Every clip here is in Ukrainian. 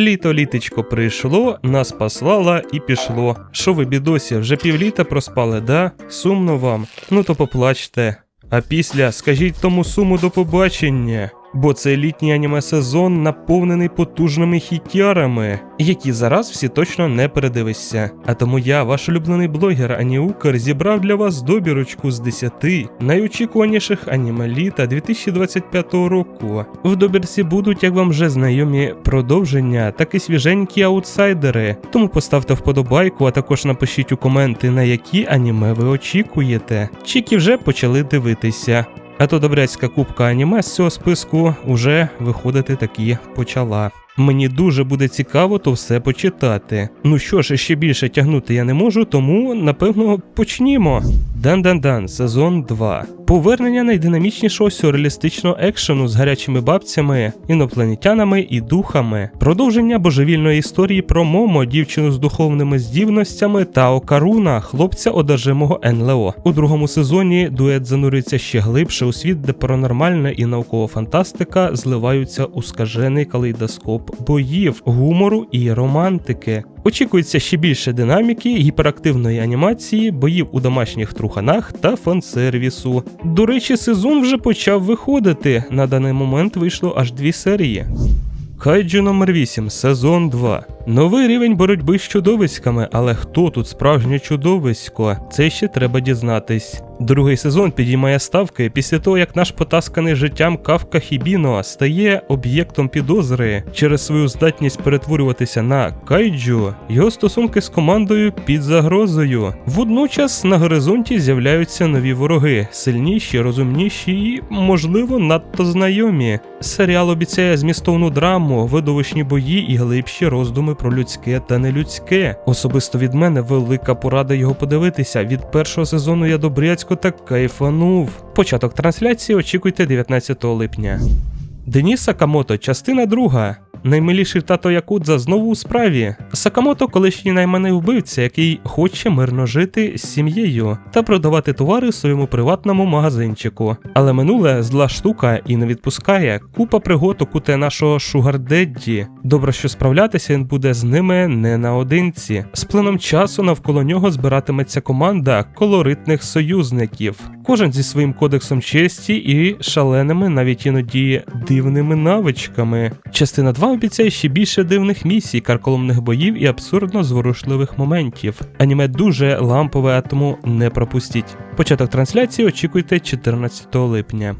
Літо літечко прийшло, нас послала і пішло. Що ви, бідосі, вже півліта проспали, да? Сумно вам? Ну то поплачте. А після скажіть тому суму до побачення. Бо цей літній аніме сезон наповнений потужними хітярами, які зараз всі точно не передивишся. А тому я, ваш улюблений блогер Аніукер, зібрав для вас добірочку з 10 найочікуваніших аніме літа 2025 року. В добірці будуть, як вам вже знайомі, продовження, так і свіженькі аутсайдери. Тому поставте вподобайку, а також напишіть у коменти, на які аніме ви очікуєте, які вже почали дивитися. А то добряцька кубка аніме з цього списку вже виходити таки почала. Мені дуже буде цікаво то все почитати. Ну що ж, ще більше тягнути я не можу, тому напевно почнімо. Дан-дан-дан, сезон 2. Повернення найдинамічнішого сюрреалістичного екшену з гарячими бабцями, інопланетянами і духами, продовження божевільної історії про Момо, дівчину з духовними здібностями, та Окаруна, хлопця одержимого НЛО. У другому сезоні дует занурюється ще глибше у світ, де паранормальна і наукова фантастика зливаються у скажений калейдоскоп боїв, гумору і романтики. Очікується ще більше динаміки, гіперактивної анімації, боїв у домашніх труханах та фан-сервісу. До речі, сезон вже почав виходити. На даний момент вийшло аж дві серії. Кайджу номер 8 сезон 2. Новий рівень боротьби з чудовиськами, але хто тут справжнє чудовисько? Це ще треба дізнатись. Другий сезон підіймає ставки після того, як наш потасканий життям Кавка Хібіно стає об'єктом підозри через свою здатність перетворюватися на кайджу, його стосунки з командою під загрозою. Водночас на горизонті з'являються нові вороги, сильніші, розумніші і, можливо, надто знайомі. Серіал обіцяє змістовну драму, видовищні бої і глибші роздуми про людське та нелюдське. Особисто від мене велика порада його подивитися. Від першого сезону я добряцько так кайфанув. Початок трансляції очікуйте 19 липня. Деніс Сакамото, частина друга. Наймиліший тато Якудза знову у справі. Сакамото колишній найманий вбивця, який хоче мирно жити з сім'єю та продавати товари своєму приватному магазинчику. Але минуле зла штука і не відпускає. Купа пригод окуте нашого Шугардедді. Добре, що справлятися він буде з ними не наодинці. З плином часу навколо нього збиратиметься команда колоритних союзників. Кожен зі своїм кодексом честі і шаленими, навіть іноді дивними навичками. Частина 2 обіцяє ще більше дивних місій, карколомних боїв і абсурдно зворушливих моментів. Аніме дуже лампове, а тому не пропустіть. Початок трансляції очікуйте 14 липня.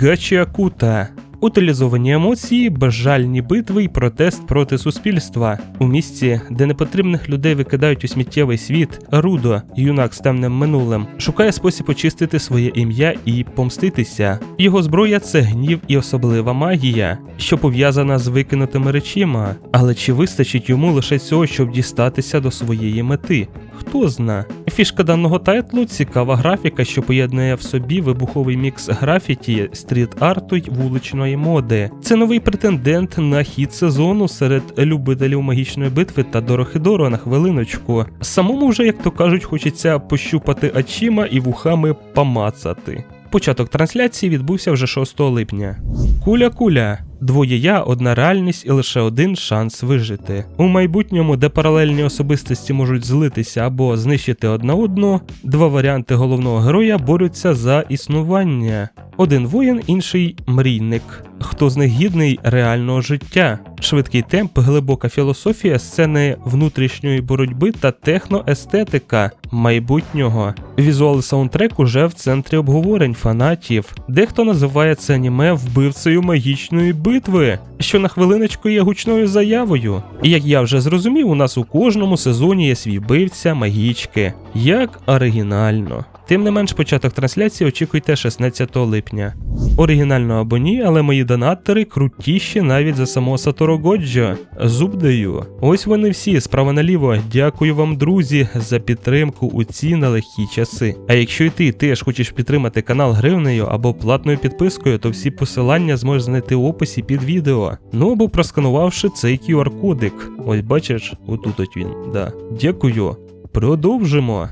Гачі Акута. Утилізовані емоції, безжальні битви і протест проти суспільства. У місці, де непотрібних людей викидають у сміттєвий світ, Рудо, юнак з темним минулим, шукає спосіб очистити своє ім'я і помститися. Його зброя це гнів і особлива магія, що пов'язана з викинутими речима. Але чи вистачить йому лише цього, щоб дістатися до своєї мети? Хто зна? Фішка даного тайтлу цікава графіка, що поєднує в собі вибуховий мікс графіті, стріт-арту й вуличної моди. Це новий претендент на хід сезону серед любителів магічної битви та Дорохидору на хвилиночку. Самому вже, як то кажуть, хочеться пощупати очима і вухами помацати. Початок трансляції відбувся вже 6 липня. Куля-куля. Двоє я, одна реальність і лише один шанс вижити. У майбутньому, де паралельні особистості можуть злитися або знищити одна одну, два варіанти головного героя борються за існування. Один воїн, інший мрійник. Хто з них гідний реального життя? Швидкий темп, глибока філософія, сцени внутрішньої боротьби та техноестетика майбутнього. Візуал саундтрек уже в центрі обговорень фанатів. Дехто називає це аніме вбивцею магічної битви, що на хвилиночку є гучною заявою. І як я вже зрозумів, у нас у кожному сезоні є свій вбивця магічки. Як оригінально. Тим не менш, початок трансляції очікуйте 16 липня. Оригінально або ні, але мої донатори крутіші навіть за самого Саторо Годжо. Зуб даю. Ось вони всі, справа наліво. Дякую вам, друзі, за підтримку у ці нелегкі часи. А якщо і ти теж хочеш підтримати канал гривнею або платною підпискою, то всі посилання зможеш знайти в описі під відео. Ну або просканувавши цей QR-кодик. Ось бачиш, отут от він. Да. Дякую. Продовжимо.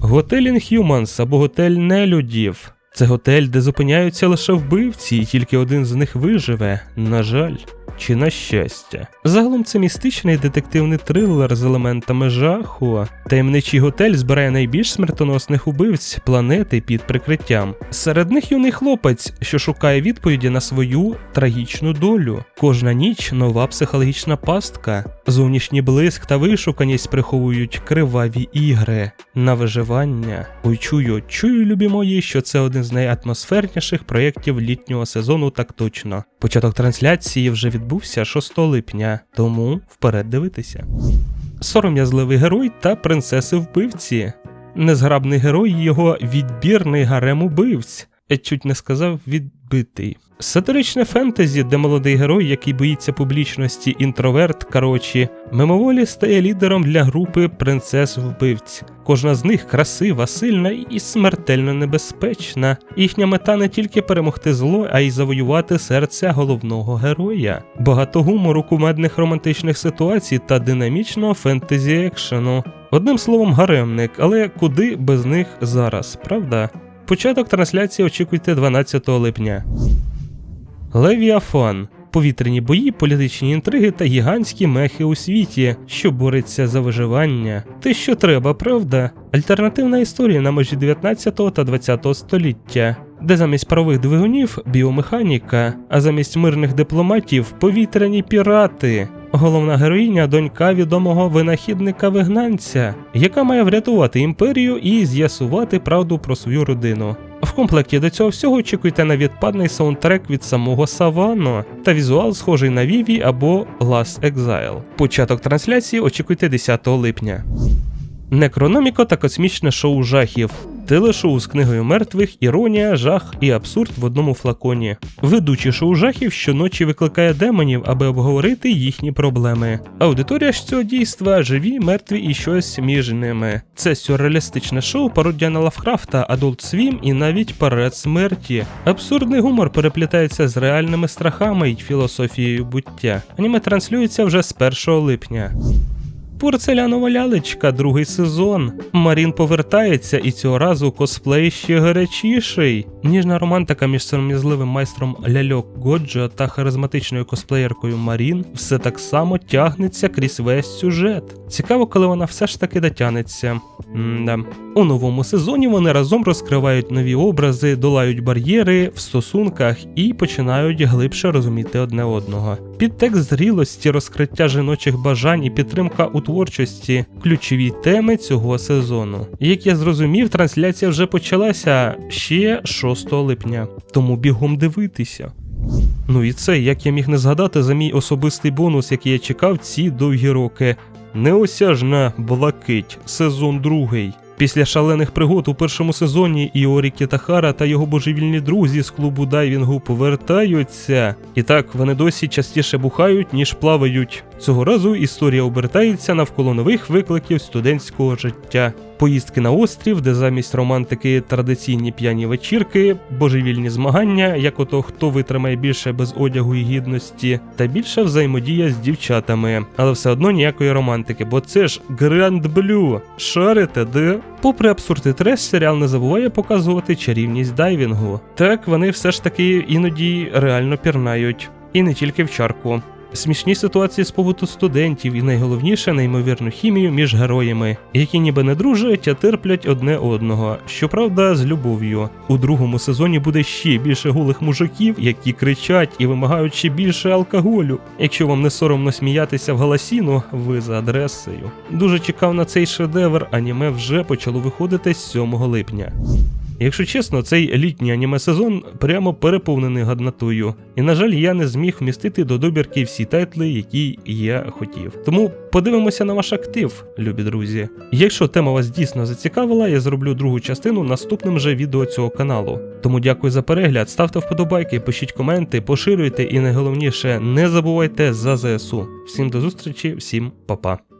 Готель Інхюманс або готель нелюдів. Це готель, де зупиняються лише вбивці, і тільки один з них виживе. На жаль. Чи на щастя. Загалом це містичний детективний трилер з елементами жаху. Таємничий готель збирає найбільш смертоносних убивць планети під прикриттям. Серед них юний хлопець, що шукає відповіді на свою трагічну долю. Кожна ніч нова психологічна пастка. Зовнішній блиск та вишуканість приховують криваві ігри на виживання. Ой, чую, чую, любі мої, що це один з найатмосферніших проєктів літнього сезону, так точно. Початок трансляції вже відбувся 6 липня, тому вперед дивитися. Сором'язливий герой та принцеси вбивці. Незграбний герой його відбірний гарем убивць. Чуть не сказав відбитий. Сатиричне фентезі, де молодий герой, який боїться публічності, інтроверт, коротше, мимоволі стає лідером для групи принцес вбивць. Кожна з них красива, сильна і смертельно небезпечна. Їхня мета не тільки перемогти зло, а й завоювати серця головного героя. Багато гумору, кумедних романтичних ситуацій та динамічного фентезі екшену. Одним словом, гаремник, але куди без них зараз, правда? Початок трансляції очікуйте 12 липня. Левіафан. Повітряні бої, політичні інтриги та гігантські мехи у світі, що бореться за виживання. Те, що треба, правда? Альтернативна історія на межі 19 та 20 століття, де замість парових двигунів біомеханіка, а замість мирних дипломатів повітряні пірати. Головна героїня донька відомого винахідника вигнанця, яка має врятувати імперію і з'ясувати правду про свою родину. В комплекті до цього всього очікуйте на відпадний саундтрек від самого Савано та візуал схожий на Віві або Last Exile. Початок трансляції очікуйте 10 липня. Некрономіко та космічне шоу жахів. Телешоу з книгою мертвих, іронія, жах і абсурд в одному флаконі. Ведучий шоу жахів щоночі викликає демонів, аби обговорити їхні проблеми. Аудиторія ж цього дійства живі, мертві і щось між ними. Це сюрреалістичне шоу, пародія на Лавкрафта, Adult Swim і навіть парад смерті. Абсурдний гумор переплітається з реальними страхами й філософією буття. Аніме транслюється вже з 1 липня. Порцелянова лялечка, другий сезон. Марін повертається, і цього разу косплей ще гарячіший. Ніжна романтика між сором'язливим майстром ляльок Годжо та харизматичною косплеєркою Марін все так само тягнеться крізь весь сюжет. Цікаво, коли вона все ж таки дотягнеться. М-да. У новому сезоні вони разом розкривають нові образи, долають бар'єри в стосунках і починають глибше розуміти одне одного. Підтекст зрілості, розкриття жіночих бажань і підтримка у творчості ключові теми цього сезону. Як я зрозумів, трансляція вже почалася ще 6 липня, тому бігом дивитися. Ну і це, як я міг не згадати за мій особистий бонус, який я чекав ці довгі роки. Неосяжна блакить, сезон другий. Після шалених пригод у першому сезоні Іорі Кітахара та його божевільні друзі з клубу дайвінгу повертаються. І так, вони досі частіше бухають, ніж плавають. Цього разу історія обертається навколо нових викликів студентського життя. Поїздки на острів, де замість романтики традиційні п'яні вечірки, божевільні змагання, як ото хто витримає більше без одягу і гідності, та більша взаємодія з дівчатами, але все одно ніякої романтики, бо це ж Гранд Блю. Шарите, де? Попри абсурд і треш, серіал не забуває показувати чарівність дайвінгу. Так вони все ж таки іноді реально пірнають, і не тільки в чарку. Смішні ситуації з побуту студентів і найголовніше неймовірну хімію між героями, які ніби не дружать, а терплять одне одного. Щоправда, з любов'ю. У другому сезоні буде ще більше голих мужиків, які кричать і вимагають ще більше алкоголю. Якщо вам не соромно сміятися в галасіну, ви за адресою. Дуже чекав на цей шедевр, аніме вже почало виходити з 7 липня. Якщо чесно, цей літній аніме сезон прямо переповнений гаднатою. І, на жаль, я не зміг вмістити до добірки всі тайтли, які я хотів. Тому подивимося на ваш актив, любі друзі. Якщо тема вас дійсно зацікавила, я зроблю другу частину наступним же відео цього каналу. Тому дякую за перегляд, ставте вподобайки, пишіть коменти, поширюйте і найголовніше не забувайте за ЗСУ. Всім до зустрічі, всім па-па.